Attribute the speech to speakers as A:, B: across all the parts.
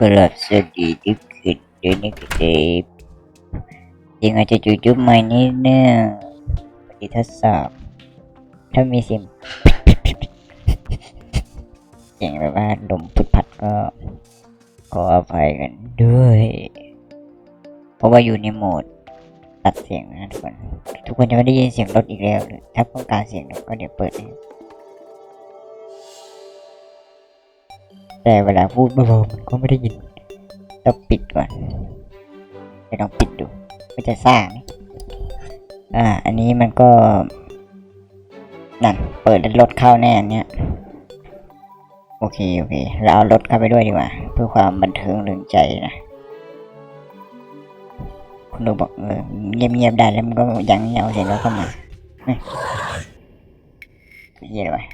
A: กลับสวัสดีทุกคนด้วยนะครับยังอาจจะจุ๊บๆใหม่นิดนึงปฏิทดสอบถ้ามีเสียงเสียงแบบว่าลมพุดพัดก็ ขออภัยกันด้วย เพราะว่าอยู่ในโหมดตัดเสียงนะทุกคน ทุกคนจะไม่ได้ยินเสียงรถอีกแล้ว ถ้าต้องการเสียงรถก็เดี๋ยวเปิดให้ แต่เวลาพูดเบาๆมันก็ไม่ได้ยินต้องปิดก่อนไปลองปิดดูมันจะซ่าไหมอ่า อันนี้มันก็นั่นเปิดแล้วรถเข้าแน่นเนี้ยโอเคโอเค เราเอารถเข้าไปด้วยดีกว่า เพื่อความบันเทิงเริงใจนะคุณดูบอกเออเงียบๆได้แล้วมันก็ยังเอาเสียงรถเข้ามาเฮ้ยเยี่ยเลย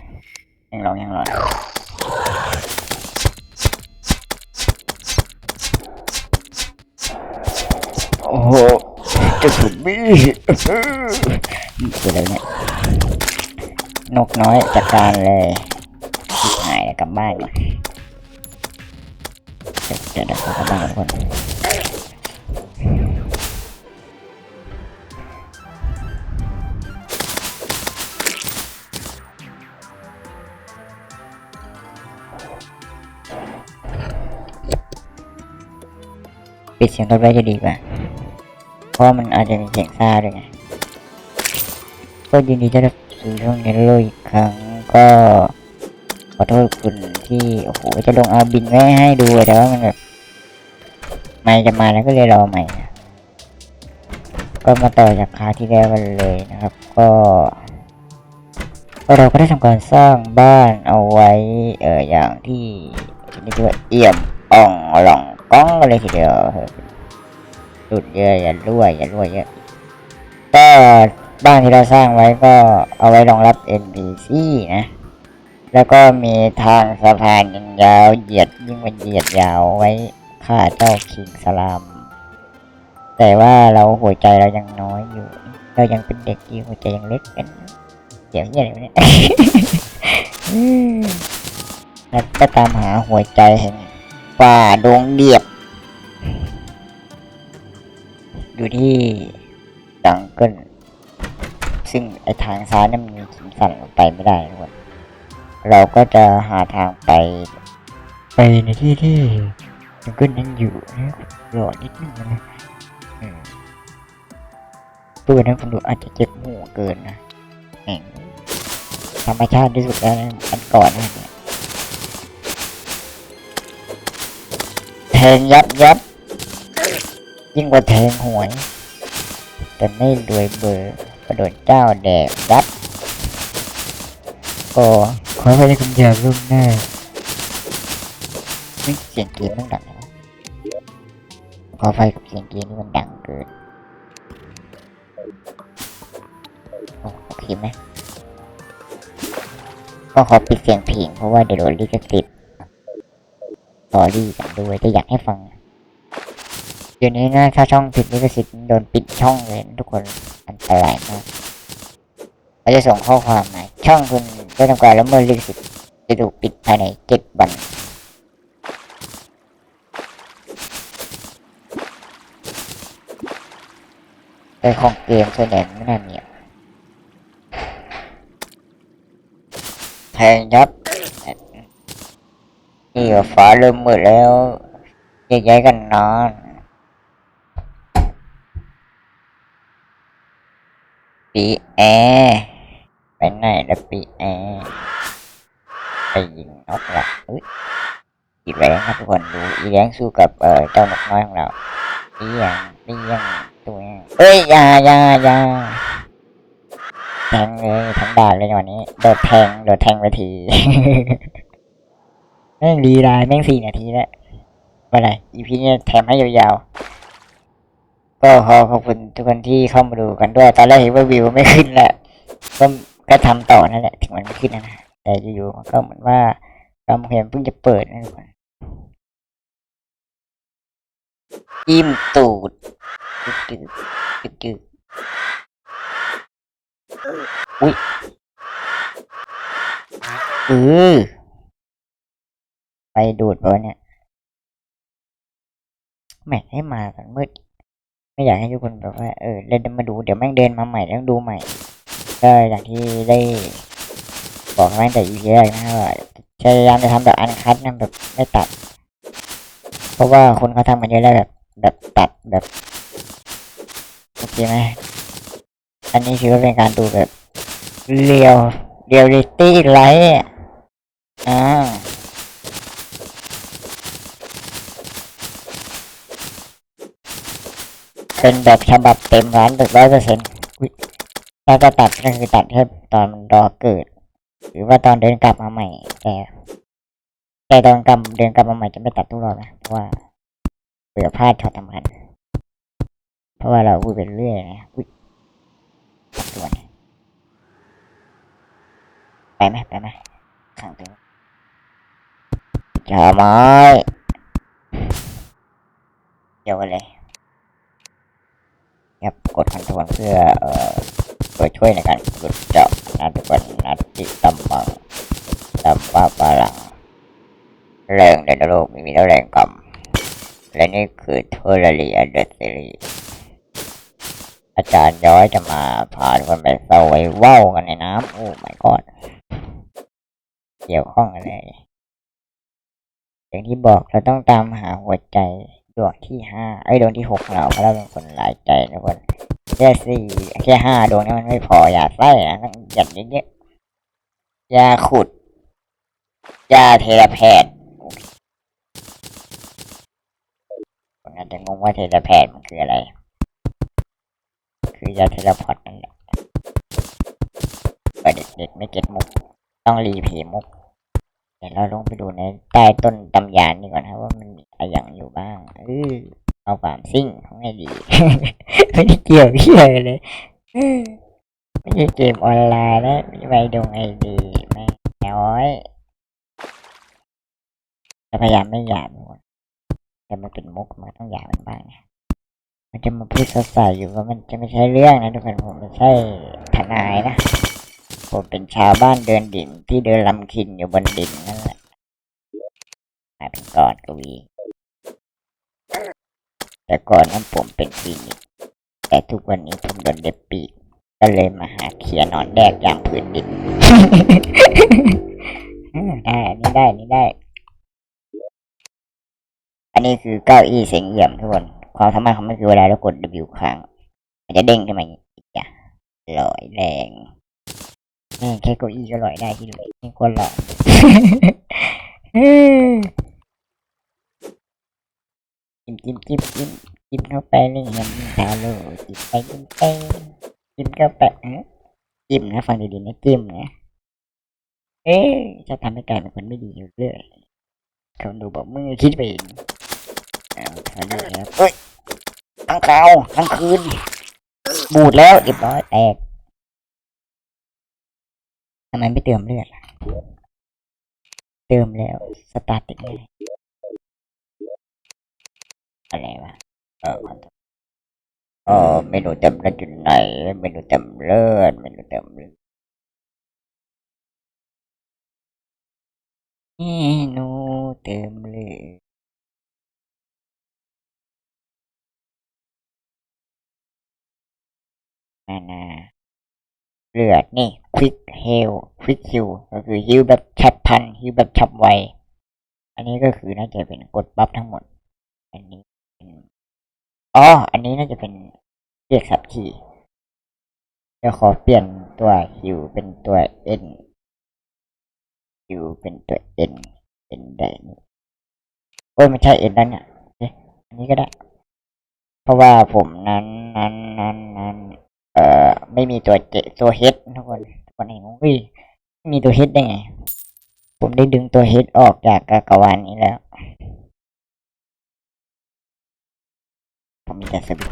A: ยังลองยังลอง อ้โหจะถูกบี้นี่คืออะไรเนี่ยนกน้อยจัดการเลยหายแล้วกลับบ้านก่อนเดี๋ยวเดี๋ยวกลับบ้านก่อนคนปิดเสียงรถไว้จะดีกว่า เพราะมันอาจจะมีเสียงซ่าด้วยไงก็ยินดีต้อนรับสู่ช่องเนโรอีกครั้งก็ขอโทษคุณที่ โอ้โห จะลงเอาบินไว้ให้ดูแต่ว่ามันแบบไม่จะมาแล้วก็เลยรอใหม่นะก็มาต่อจากคาที่แล้วกันเลยนะครับ ก็เราก็ได้ทำการสร้างบ้านเอาไว้เอออย่างที่เรียกว่าเอี่ยมอ่องหล่องก้องกันเลยทีเดียวเออ สุดเยอะอย่ารั่วอย่ารั่วเยอะก็บ้านที่เราสร้างไว้ก็เอาไว้รองรับ NPC นะ แล้วก็มีทางสะพานยังยาวเหยียดยิ่งกว่าเหยียดยาวไว้ฆ่าเจ้าคิงสลาม แต่ว่าเราหัวใจเรายังน้อยอยู่ เรายังเป็นเด็กอยู่หัวใจยังเล็กกันเดี๋ยวเนี่ยอะไรวเนี่ยแล้วก็ตามหาหัวใจแห่งป่าดงเดียบ อยู่ที่ดังเกิลซึ่งไอทางซ้ายนั้นมันมีหินสั่นลงไปไม่ได้ทุกคนเราก็จะหาทางไป ไปในที่ที่ดังเกิลนั้นอยู่นะรอนิดนึงนะอืมตัวนั้นคุณดูอาจจะเจ็บหูเกินนะแหม่งธรรมชาติที่สุดแล้วนะอันก่อนนะเนี่ยแทงยับยับ ยิ่งกว่าแทงหวยแต่ไม่รวยเบอร์กระโดดเจ้าแดกยับก็ขอไปในคุณยาล่วงหน้าไม่เสียงเกมมันดังนะขอไฟกับเสียงเกมนี่มันดังเกินโอเคไหมก็ขอปิดเสียงเพลงเพราะว่าเดี๋ยวโดนลิขสิทธิ์สอรี่กันด้วยแต่อยากให้ฟัง เดี๋ยวนี้นะถ้าช่องผิดลิขสิทธิ์โดนปิดช่องเลยทุกคนอันตรายมากเราจะส่งข้อความมาช่องคุณได้ทำการละเมิดลิขสิทธิ์จะถูกปิดภายในเจ็ดวันแต่ของเกมส่วนใหญ่ไม่น่ามีแทงยับนี่ฟ้าเริ่มมืดแล้วแยกย้ายกันนอน ปีแอร์ไปไหนล้วปีแอร์ไปยิงนกละอุ้ยอีแรงครับทุกคนดูอีแรงสู้กับเอ่อเจ้านกน้อยของเราอีหยังอีหยังตัวเอ้ยยายายาแทงเลยทั้งด่านเลยวันนี้โดดแทงโดดแทงไปทีแม่งดีได้แม่งสี่นาทีแล้วไม่เป็นไรอีพีนี้แถมให้ยาวๆ ก็ขอขอบคุณทุกคนที่เข้ามาดูกันด้วย ตอนแรกเห็นว่าวิวไม่ขึ้นแหละ ก็ก็ทำต่อนั่นแหละ ถึงมันไม่ขึ้นนะแต่อยู่ๆมันก็เหมือนว่าเราเห็นเพิ่งจะเปิดนะทุกคนจิ้มตูดจึกจึกจึกจึกอุ้ยเออไปดูดไปเนี่ยแหม่ให้มาตอนมืด ไม่อยากให้ทุกคนแบบว่าเออเล่นมาดูเดี๋ยวแม่งเดินมาใหม่ต้องดูใหม่ก็อย่างที่ได้บอกไว้ตั้งแต่ EP แรกนะว่าพยายามจะทำแบบอันคัดนะแบบไม่ตัด เพราะว่าคนเขาทำกันเยอะแล้วแบบ แบบตัดแบบโอเคไหมอันนี้ถือว่าเป็นการดูแบบเรียวเรียลลิตี้ไลท์อ่า เป็นแบบฉบับเต็มร้านแบบร้อยเปอร์เซ็นต์ถ้าจะตัดก็คือตัดแค่ตอนมันรอเกิด หรือว่าตอนเดินกลับมาใหม่ แต่แต่ตอนกลับเดินกลับมาใหม่จะไม่ตัดทุกรอบนะ เพราะว่าเผื่อพลาดช็อตสำคัญเพราะว่าเราพูดไปเรื่อยนะอุ้ยตัดตัวนไปไหมไปไหมข้างตัวจะไม้เดี๋ยวกันเลย ครับกดคอนทรลเพื่อเอ่อตัวช่วยในการกดเจาะนัดบันนัดติตัมมังตัมปะปะลังแรงในโลกไม่มีเท่าแรงกรรมและนี่คือเทอร์เรียเดอะซีรีอาจารย์ย้อยจะมาพาคนไปเซาไว้ว่าวกันในน้ำโอ้ my god เกี่ยวข้องกันเลยอย่างที่บอกเราต้องตามหาหัวใจ ดวงที่ห้าไอ้ดวงที่หกเราเพราะเราเป็นคนหลายใจทุกคนแค่สี่แค่ห้าดวงนี้มันไม่พออย่าไส้นะต้องหยัดเยอะๆยาขุดยาเทราแพทย์คนอาจจะงงว่าเทเลแพทมันคืออะไร คือยาเทเลพอร์ตนั่นแหละเด็กๆไม่เก็ตมุก ต้องรีเพย์มุก ดี๋ยวเราลงไปดูในใต้ต้นตำยานนี่ก่อนนะว่ามันมีอะไรอย่างอยู่บ้างเออเอาความซิ่งของไงดี ไม่ได้เกี่ยวเหี้ยอเลยไม่ใช่เกมออนไลน์นะไม่ไปดูไงดีแม่น้อยจะพยายามไม่หยาบหมดแต่มันเป็นมุกมันต้องหยาบบ้างนะมันจะมาพูดสดๆอยู่ว่ามันจะไม่ใช่เรื่องนะทุกคนผมไม่ใช่ทนายนะ ผมเป็นชาวบ้านเดินดินที่เดินลำคินอยู่บนดินนั่นแหละมาเป็นกอดกวี แต่ก่อนนั้นผมเป็นคลินิกแต่ทุกวันนี้ผมโดนเด็บปีกก็เลยมาหาเขียนอนแดกยามผืนดินได้อันนี้ได้อันนี้ได้ อันนี้คือเก้าอี้เสียงเอี่ยมทุกคน ความสามารถของมันคือเวลาเรากด W ครั้งมันจะเด้งขึ้นมาอย่างนี้จ้ะลอยแรง แม่งแค่เก้าอี้ก็ลอยได้ที่เลยนี่คนหลอกจิ้มจิ้มจิ้มจิ้มจิ้มเข้าไปนี่เห็นชาโลจิ้มไปจิ้มไปจิ้มเข้าไปเอ๊ะจิ้มนะฟังดีๆนะจิ้มนะเอ๊ะจะทำให้กลายเป็นคนไม่ดีอยู่เรื่อยเขาดูบอกมึงคิดไปเองเอาทำได้แล้วเอ้ยทั้งคราวทั้งคืนบูดแล้วเรียบร้อยแตกทำไมไม่เติมเลือดล่ะ เติมแล้วสตาร์ติดไงอะไรวะ เออขอเออเมนูเต็มเลือดอยู่ไหนเมนูเต็มเลือดเมนูเต็มเลือดเมนูเต็มเลือดนานา เลือดนี่ควิกเฮลควิกคิวก็คือฮิวแบบฉับพันฮิวแบบฉับไว อันนี้ก็คือน่าจะเป็นกดบัฟทั้งหมด อันนี้เป็นอ๋อ อันนี้น่าจะเป็นเรียกสับคีย์เดี๋ยวขอเปลี่ยนตัวฮิวเป็นตัวเอ็นฮิวเป็นตัวเอ็นเอ็นได้นี่โอ้ไม่ใช่เอ็นนั่นเนี่ยเอ๊ะอันนี้ก็ได้ เพราะว่าผมนั้นนั้นนั้นนั้น เอ่อไม่มีตัวเจตัวเฮดทุกคนทุกคนเห็นว่าเฮ้ยไม่มีตัวเฮดได้ไง ผมได้ดึงตัวเฮดออกจากกากวานนี้แล้ว ผมมีแต่สบิ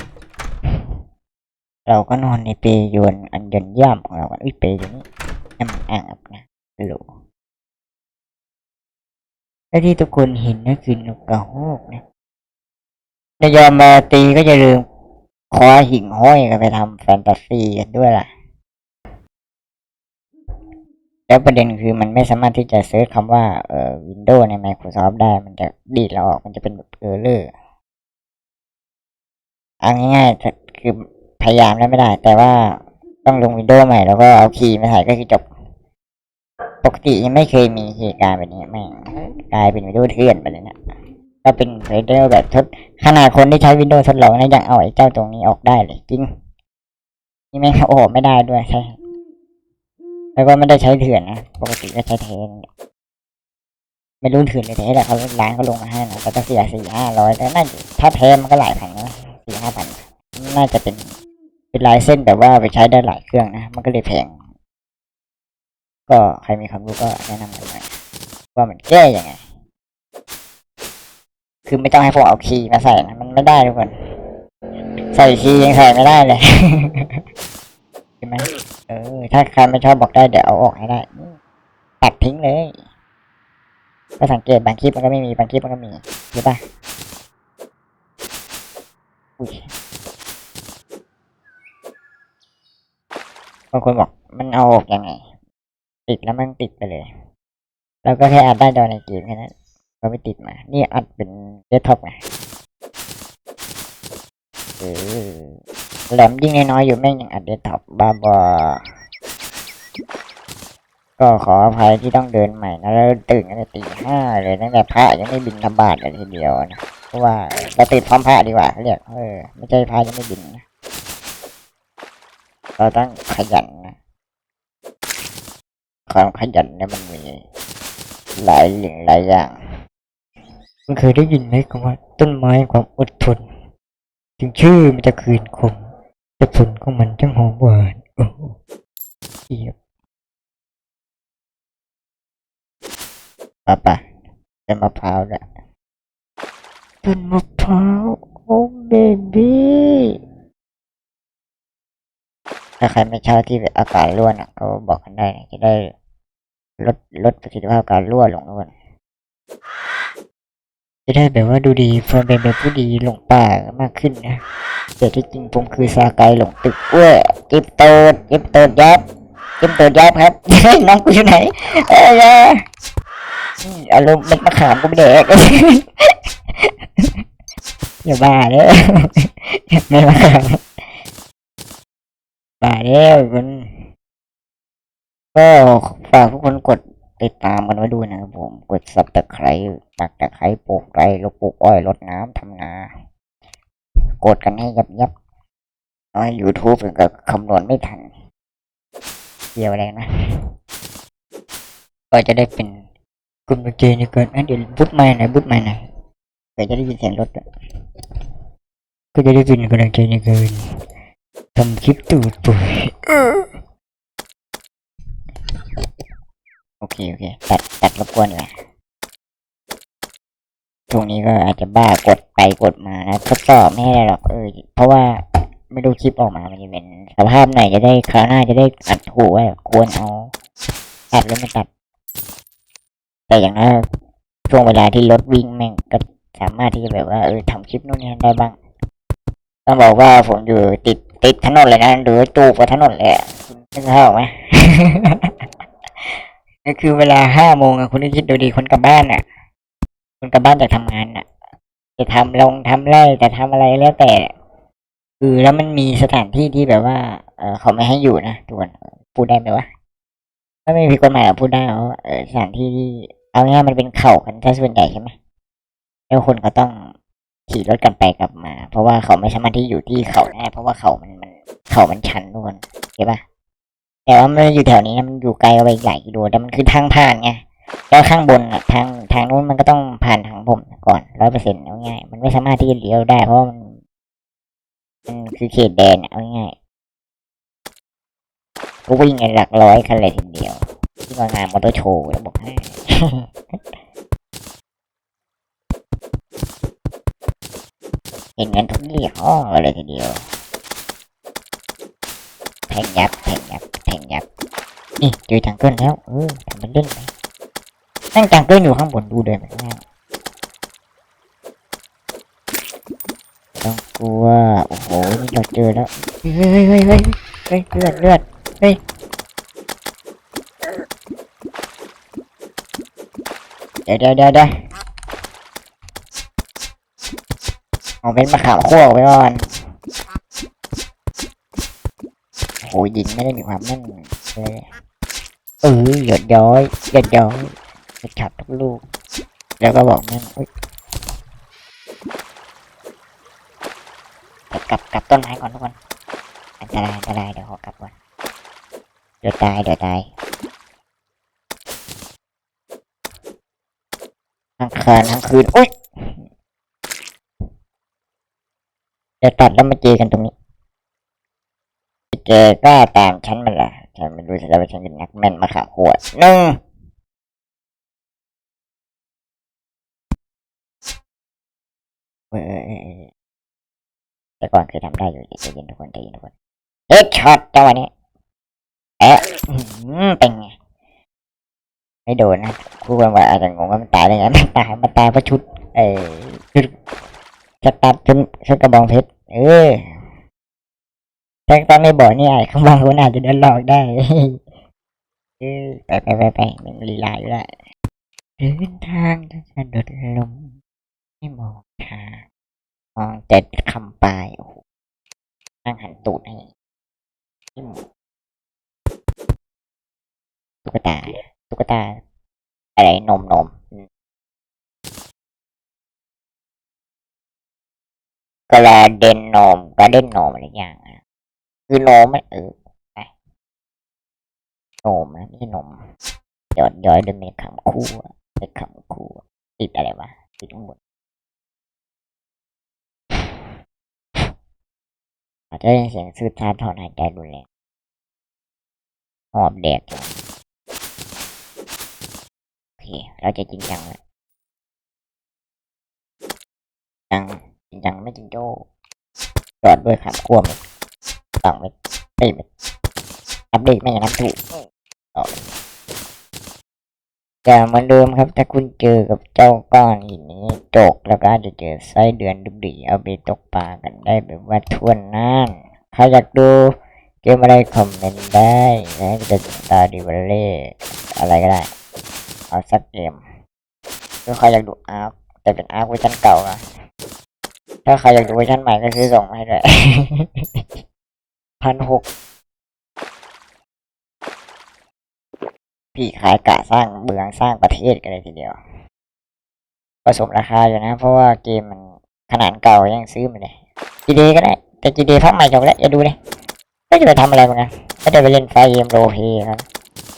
A: เราก็นอนในเปยวนอันยนย่ำของเรากันอุ้ยเปยอยู่นี่น้ำอ่างอาบนะหลและที่ทุกคนเห็นนั่นคือนกกระโฮกนะจะยอมมาตีก็อย่าลืม คว้าหิ่งห้อยกันไปทำแฟนตาซีกันด้วยล่ะ แล้วประเด็นคือมันไม่สามารถที่จะเซิร์ชคำว่าเอ่อ Windows ใน Microsoft ได้ มันจะดีดเราออก มันจะเป็นแบบเออร์เลอร์เอาง่ายๆคือพยายามแล้วไม่ได้ แต่ว่าต้องลงวินโดว์ใหม่ แล้วก็เอาคีย์มาใส่ก็คือจบ ปกติยังไม่เคยมีเหตุการณ์แบบนี้ไม่งกลายเป็นวินโดว์เถื่อนไปเลยเนะ ก็เป็นวินโดว์แบบทดขนาดคนที่ใช้วินโดว์ทดลองนะยังเอาไอ้เจ้าตรงนี้ออกได้เลยจริง นี่แม่โอ้ไม่ได้ด้วยใช่ แล้วก็ไม่ได้ใช้เถื่อนนะปกติก็ใช้เทนไม่รู้เถื่อนเลยแท้แต่เขาร้านเขาลงมาให้นะแต่ก็เสียสี่ห้าร้อยแต่น่าจะถ้าเทนมันก็หลายพันนะสี่ห้าพันน่าจะเป็นเป็นลายเส้นแต่ว่าไปใช้ได้หลายเครื่องนะมันก็เลยแพงก็ใครมีความรู้ก็แนะนำกันหน่อยว่ามันแก้ยังไง คือไม่ต้องให้ผมเอาคีย์มาใส่นะมันไม่ได้ทุกคนใส่คีย์ยังใส่ไม่ได้เลยใช่ไหมเออ ถ้าใครไม่ชอบบอกได้เดี๋ยวเอาออกให้ได้ตัดทิ้งเลยก็สังเกตบางคลิปมันก็ไม่มีบางคลิปมันก็มีใช่ปะอุ้ยบางคนบอกมันเอาออกยังไง ติดแล้วมันติดไปเลยแล้วก็แค่อัดได้ดอยในเกมแค่นั้น ก็ไม่ติดมา นี่อัดเป็นเดสก์ท็อปไงเออแหลมยิ่งน้อยอยู่แม่งยังอัดเดสก์ท็อปบ้าบอก็ขออภัยที่ต้องเดินใหม่นะแล้วตื่นกันตีห้าเลยตั้งแต่พระยังไม่บินธบาตเลยทีเดียวนะเพราะว่าเราตื่นพร้อมพระดีกว่าเรียกเออไม่ใช่พระยังไม่บินนะเราต้องขยันนะความขยันเนี่ยมันมีหลายอย่างหลายอย่าง คุณเคยได้ยินไหมคำว่า ต้นไม้ความอดทน ถึงชื่อมันจะคืนคม แต่ผลของมันช่างหอมหวานโอ้โหเยี่ยมปะปะเป็นมะพร้าวแหละเป็นมะพร้าวโอ้เบบี้ถ้าใครไม่ชอบที่อากาศรั่วน่ะก็บอกกันได้จะได้ลดลดประสิทธิภาพการรั่วลงด้วย จะได้แบบว่าดูดีฟิร์มเป็นแบบผู้ดีหลงป่ามากขึ้นนะ แต่ที่จริงผมคือซาไกหลงตึกเว้ยจิบโตดจิบโตดยับจิบโตดยับครับน้องกูอยู่ไหนเอ้ยอืมอารมณ์เป็นมะขามกูไม่แดกอย่าบ้าเด้อไม่มะขามบ้าแล้วคุณก็ฝากทุกคนกด ติดตามกันไว้ด้วยนะครับผม กดซับตะไคร้ตักตะไคร้ปลูกไรลกปลูกอ้อยรดน้ำทำนา กดกันให้ยับยับน้อยยูทูบก็คำนวณไม่ทันเกี่ยวอะไรนะ ก็จะได้เป็นกลุ่มดนตรีในเกินอะเดี๋ยวบุ๊ทไม่หนบุ๊ทไม่หน่อยเดี๋ยวจะได้ยินเสียงรถก็จะได้เป็นกำลังใจในเกินทำคลิปตูดปุ๋ยโอ เคโอเคตัดตัดรบกวนเลยช่วงนี้ก็อาจจะบ้ากดไปกดมานะทดสอบไม่ได้หรอกเออเพราะว่าไม่ดูคลิปออกมามันจะเป็นสภาพไหนจะได้คราวหน้าจะได้อัดถูกว่าควรเอาตัดหรือไม่ตัด แต่อย่างนั้นช่วงเวลาที่รถวิ่งแม่งก็สามารถที่จะแบบว่าเออทำคลิปนู่นนี่ได้บ้างต้องบอกว่าผมอยู่ติดติดถนนเลยนะหรือจูบกับถนนเลยคุณนึกภาไหม ก็คือเวลาห้าโมงอะคุณนึกคิดดูดีคนกลับบ้านอะคนกลับบ้านจากทำงานอะจะทำลงทำไร่แต่ทำอะไรแล้วแต่ คือแล้วมันมีสถานที่ที่แบบว่า เออเขาไม่ให้อยู่นะทุกคนพูดได้ไหมวะถ้าไม่ผิดกฎหมายพูดได้ว่าเอสถานที่ที่เอาง่ายมันเป็นเขากันถ้าส่วนใหญ่ใช่ไหมแล้วคนเขาต้องขี่รถกันไปกลับมา เพราะว่าเขาไม่สามารถที่อยู่ที่เขาได้เพราะว่าเขามันมันเขามันชันทุกคนเข้าปะ แต่ว่ามันอยู่แถวนี้นะมันอยู่ไกลไปอีกหลายกิโลแต่มันคือทางผ่านไงแล้วข้างบนอะทางทางนู้นมันก็ต้องผ่านทางผมก่อนร้อยเปอร์เซ็นต์เอาง่ายมันไม่สามารถที่จะเลี้ยวได้เพราะมันมันคือเขตแดนเอาง่ายก็วิ่งกันหลักร้อยคันเลยทีเดียว ที่มางานมอเตอร์โชว์แล้วบอกให้เห็นกันทุกยี่ห้อเลยทีเดียวแทงยับแทงยับ แทงยับนี่เจอจังเกิลแล้วเออทำเป็นเล่นไปนั่งจังเกิลอยู่ข้างบนดูเดินไปข้างล่างต้องกลัวโอ้โหนี่เราเจอแล้วเฮ้ยเฮ้ยเฮ้ยเฮ้ยเฮ้ยเลือดเลือดเฮ้ยเดี๋ยวเดี๋ยวเดี๋ยวเดี๋ยวเอาเป็นมะขามคั่วไว้ก่อน หยิงไม่ได้มีความแม่นเลยเออหยดย้อยหยดย้อยไปฉับทุกลูก แล้วก็บอกแม่งอุ๊ยกลับกลับต้นไม้ก่อนทุกคนอันตรายอันตรายเดี๋ยวขอกลับก่อนเดี๋ยวตายเดี๋ยวตายทั้งคืนทั้งคืนอุ้ยเดี๋ยวตัดแล้วมาเจอกันตรงนี้ แกกล้าตามฉันมันล่ะฉันไม่รู้สิแล้วว่าฉันเป็นนักแม่นมาขาขวดหนึ่งเออเออเออเออแต่ก่อนเคยทำได้อยู่ใจเย็นทุกคนใจเย็นทุกคนเฮดช็อตจังหวะนี้แอะเป็นไงไม่โดนนะคู่กันว่าอาจจะงงว่ามันตายได้ไงมันตายมันตายเพราะชุด เออชุดสตัดชุดชุดกระบองเพชรเออ แต่ตอนไม่บอกนี่ไอ้ข้างบางคนอาจจะเดินหลอกได้เออไปไปไปไปมันลีลาอยู่แล้วเดินทางจะสะดุดลมไม่มองทางมองแต่คำปลายโอ้โหนั่งหันตูดให้ตุ๊กตาตุ๊กตา อะไรนมนมอืมกระเด็นนมกระเด็นนมอะไรอย่างอะ คือนมมันเออไปนมนะไม่นมหยอดย้อยด้วยเมฆขำคู่เมฆขำคู่ติดอะไรวะติดข้างบนอาจจะยินเสียงซื้อทาถอนหายใจรุนแรงหอบแดกโอเค เราจะจริงจังล้วจังจริงจังไม่จริงโจ้จอดด้วยขำขั้วมัน สองเม็ดสี่เม็ดอัปเดตไม่อย่างนั้นถูกต่อเลยแต่เหมือนเดิมครับ ถ้าคุณเจอกับเจ้าก้อนหินนี้ตกแล้วก็อาจจะเจอไส้เดือนดุบดีเอาไปตกปลากันได้แบบว่าทั่วหน้านใครอยากดูเกมอะไรคอมเมนต์ได้นะจะเป็นตาดิวัลเล่อะไรก็ได้ เอาสักเกมถ้าใครอยากดูอาร์คแต่เป็นอาร์คเวอร์ชันเก่านะถ้าใครอยากดูเวอร์ชันใหม่ก็ซื้อส่งมาให้ด้วย พันหกพี่ขายกะสร้างเมืองสร้างประเทศกันเลยทีเดียวก็สมราคาอยู่นะ เพราะว่าเกมมันขนาดเก่ายังซื้อมาเลยจีดีก็ได้ แต่จีดีพักใหม่จบแล้วอย่าดูเลยไม่จะไปทำอะไรเหมือนกันไม่ได้ไปเล่นไฟเอ็มโรเพครับ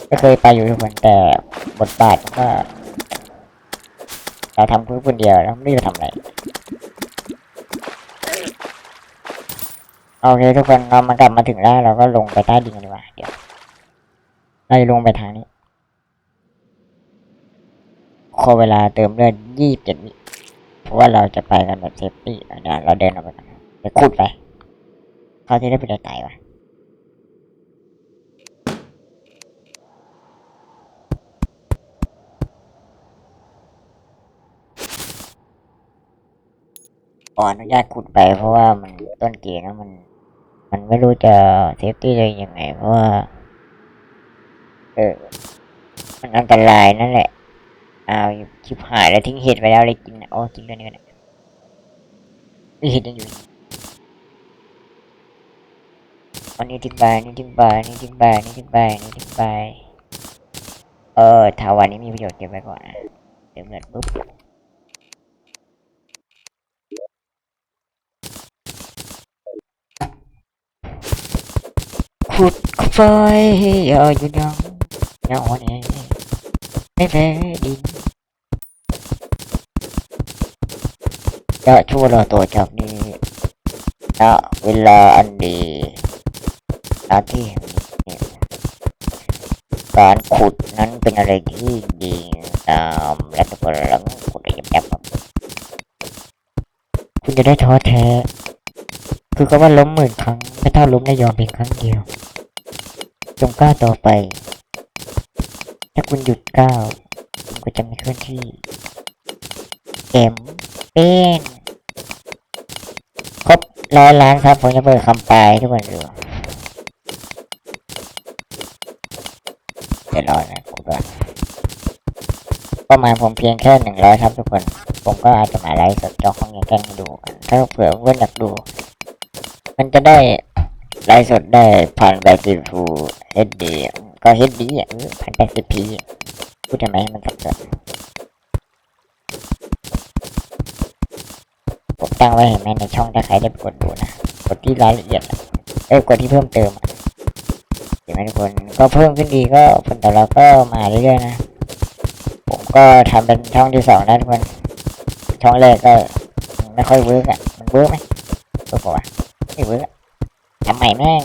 A: ก็เคยไปอยู่ทุกคนแต่บทบาทก็เราทำเพื่อคนเดียวแล้วไม่ได้ไปทำอะไร โอเคทุกคนเรามากลับมาถึงแล้วเราก็ลงไปใต้ดินกันดีกว่าเดี๋ยวเราลงไปทางนี้ขอเวลาเติมเลือดยี่สิบเจ็ดวิเพราะว่าเราจะไปกันแบบเซฟตี้เดี๋ยวเราเดินออกไปก่อนไปขุดไปเขาที่ได้ไปได้ไตวะขออนุญาตขุดไปเพราะว่ามันต้นเกมแล้วมัน มันไม่รู้จะเซฟตี้เองยังไงเพราะว่าเออมันอันตรายนั่นแหละเอาวชิบหายแล้วทิ้งเห็ดไปแล้วเลยกินนะโอ้กินด้วยนี่กันนี่เห็ดยังอยู่อันนี้ทิ้งไปนี่ทิ้งไปนี่ทิ้งไปนี่ทิ้งไปนี่ทิ้งไปเออถาวันนี้มีประโยชน์เก็บไว้ก่อนนะเดี๋ยวเงินปุ๊บ ขุดไฟอย่าหยุดยังอย่าอ่อนแอไม่แพ้ดินจะช่วยเราตัวจากนี้ณเวลาอันดีณที่การขุดนั้นเป็นอะไรที่ดีตามและทุกคนหลังขุดระยบยับบคุณจะได้ท้อแท้ คือก็ว่าล้มหมื่นครั้ง ไม่เท่าล้มได้ยอมเพียงครั้งเดียว จงกล้าต่อไป ถ้าคุณหยุดก้าวคุณก็จะไม่เคลื่อนที่เข็มเป็นครบร้อยล้านครับผมจะเปิดคำปลายทุกคนดูเดี๋ยวรอนะกูด้วยประมาณผมเพียงแค่หนึ่งร้อยครับทุกคน ผมก็อาจจะมาไลฟ์สดจอของยังแกล้งให้ดูกันถ้าเผื่อเพื่อนอยากดู มันจะได้ ไลฟ์สดได้ผ่านแปดสิบฟูเฮดดีก็เฮดดีอะผ่านแปดสิบพีพูดทำไมให้มันสับสนผมตั้งไว้เห็นไหมในช่องถ้าใครได้กดดูนะ กดที่รายละเอียด เอ้ย กดที่เพิ่มเติมเห็นไหมทุกคน ก็เพิ่มขึ้นดีก็ผลตอบรับก็มาเรื่อยๆนะ ผมก็ทำเป็นช่องที่สองนะทุกคน ช่องแรกก็ไม่ค่อยเวิร์กอะ มันเวิร์กไหมเวิร์กปะวไม่เวิร์กอะ ทำใหม่แม่ง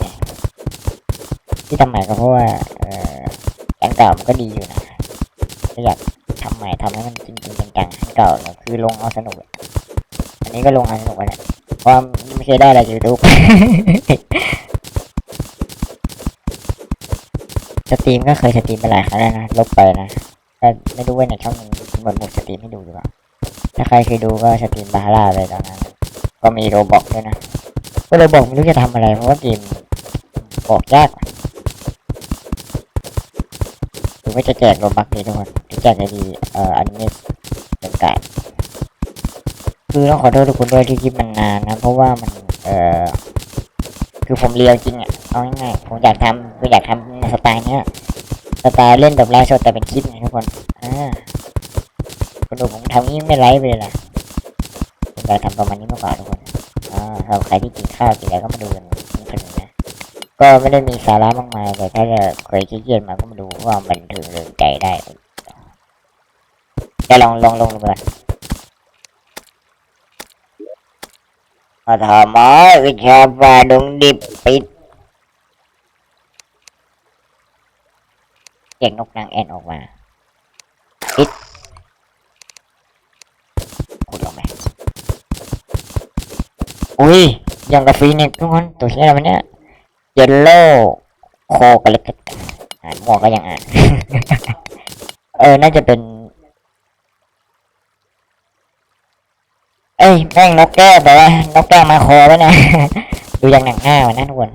A: ที่ทำใหม่ก็เพราะว่าเอออันเก่ามันก็ดีอยู่นะก็อยากทำใหม่ทำให้มันจริงจริงจังๆเก่าเนี่ยคือลงเอาสนุกอันนี้ก็ลงเอาสนุกแหละเพราะไม่เคยได้อะไรจากยูทูบสตรีมก็เคยสตรีมไปหลายครั้งแล้วนะลบไปนะก็ไม่รู้ว่าในช่องมันหมดหมดสตรีมให้ดูหรือเปล่าถ้าใครเคยดูก็สตรีมบาฮาร่าไปตอนนั้น ก็มีโรบอกด้วยนะ ก็เลยบอกไม่รู้จะทำอะไร เพราะว่าเกมบอกยากหรือว่าจะแจกโรบักดีทุกคนจะแจกไอดีเอ่ออันิเมะเป็นการคือต้องขอโทษทุกคนด้วยที่คลิปมันนานนะ เพราะว่ามันเอ่อคือผมเรียวจริงอะเอาง่ายๆผมอยากทำคืออยากทำสไตล์เนี้ยสไตล์เล่นแบบไลฟ์สดแต่เป็นคลิปไงทุกคนอ่าคุณดูผมทำนี้ไม่ไลฟ์ไปเลยนะผมอยากทำประมาณนี้มากกว่าทุกคน อ่าสำหรับใครที่กินข้าวกินอะไรก็มาดูกันเพลินๆนะ ก็ไม่ได้มีสาระมากมายแต่ถ้าจะเคยขี้เกียจมาก็มาดูว่ามันถึงเริงใจได้จะลองลองลงดูก่อนมาถามมาวิชาฝ่าดงดิบปิดเสียงนกนางแอ่นออกมาปิดขุดลงไป อุ้ยยังกับฟีนี่ยทุกคนตัวเชี่ยอะไรวะเนี่ยเยลโล่โคกันเล็กอ่านมัวก็ยังอ่าน เออ น่าจะเป็น เอ้ยแม่งนกแก้วแต่ว่านกแก้วมาคอไว้นะ ดูอย่างหนังหน้ามันนะทุกคน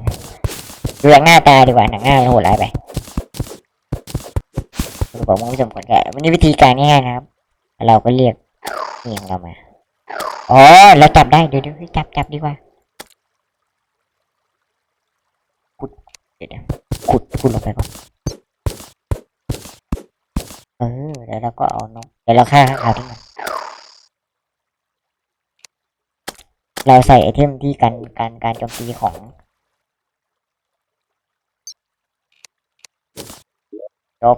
A: ดูอย่างหน้าตาดีกว่าหนังหน้ามันโหดร้ายไปบอกมึงไม่สมควรแกะวันนี้วิธีการง่ายๆนะครับ เราก็เรียกนี่ของเรามา อ๋อเราจับได้เดี๋ยวเดี๋ยวจับจับดีกว่าขุดเดี๋ยวขุดขุดลงไปก่อนเออเดี๋ยวเราก็เอานกเดี๋ยวเราฆ่าข้างคาวทิ้งมันเราใส่ไอเทมที่กันการการโจมตีของจบ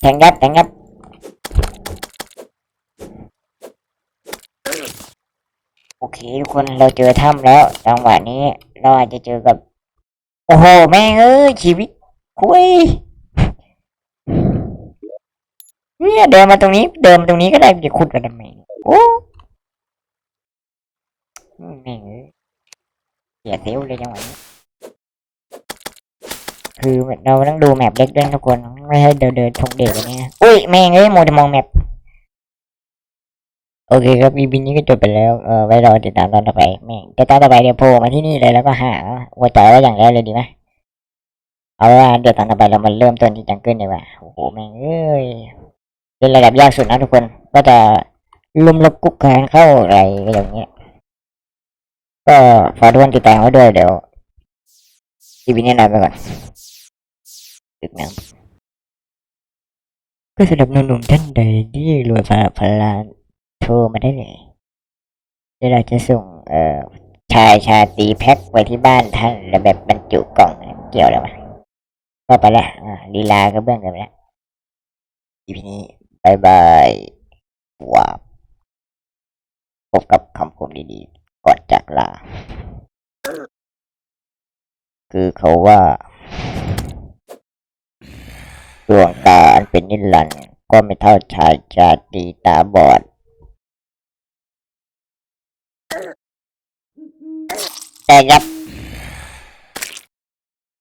A: แทงยับแทงยับ โอเคทุกคนเราเจอถ้ำแล้วจังหวะนี้ เราอาจจะเจอกับ โอ้โห แม่งเอ้ยชีวิตคุยเนี่ยเดินมาตรงนี้ เดินมาตรงนี้ก็ได้จะขุดกันทำไมโอ้แม่งเอ้ยเสียเซลเลยจังหวะนี้คือเราต้องดูแมปเล็กด้วยทุกคนไม่ให้เดินเดินชงเด็กอย่างเนี้ยอุ้ยแม่งเอ้ยโมจะมองแมป โอเคครับมีบินนี้ก็จบไปแล้วเออไว้รอติดตามตอนต่อไปแม่งแต่ตอนต่อไปเดี๋ยวโผล่มาที่นี่เลยแล้วก็หาหัวใจไว้อย่างแรกเลยดีไหมเอาว่าเดี๋ยวตอนต่อไปเรามาเริ่มต้นที่จังเกิลดีกว่าโอ้โหแม่งเอ้ยเป็นระดับยากสุดนะทุกคน ก็จะลุมลบกุ๊กแขนเข้าอะไรก็อย่างเงี้ยก็ฝากทุกคนติดตามไว้ด้วยเดี๋ยวทีวีนี้ลาไปก่อนดึกน้ำก็สำหรับหนุ่มๆท่านใดที่รวยฟ้าพลาน ทรมาได้เลยเดี๋ยวเราจะส่งเอ่อชายชาตีแพ็คไว้ที่บ้านท่านแล้วแบบบรรจุกล่องเกี่ยวแล้วมั้ยก็ไปละลีลาก็เบื้องกันไปแล้วทีนี้บายบายว้าพบกับคำคมดีๆก่อนจากลา คือเขาว่าดวงตาอันเป็นนิรันดร์ก็ไม่เท่าชายชาตีตาบอด แต่ยับ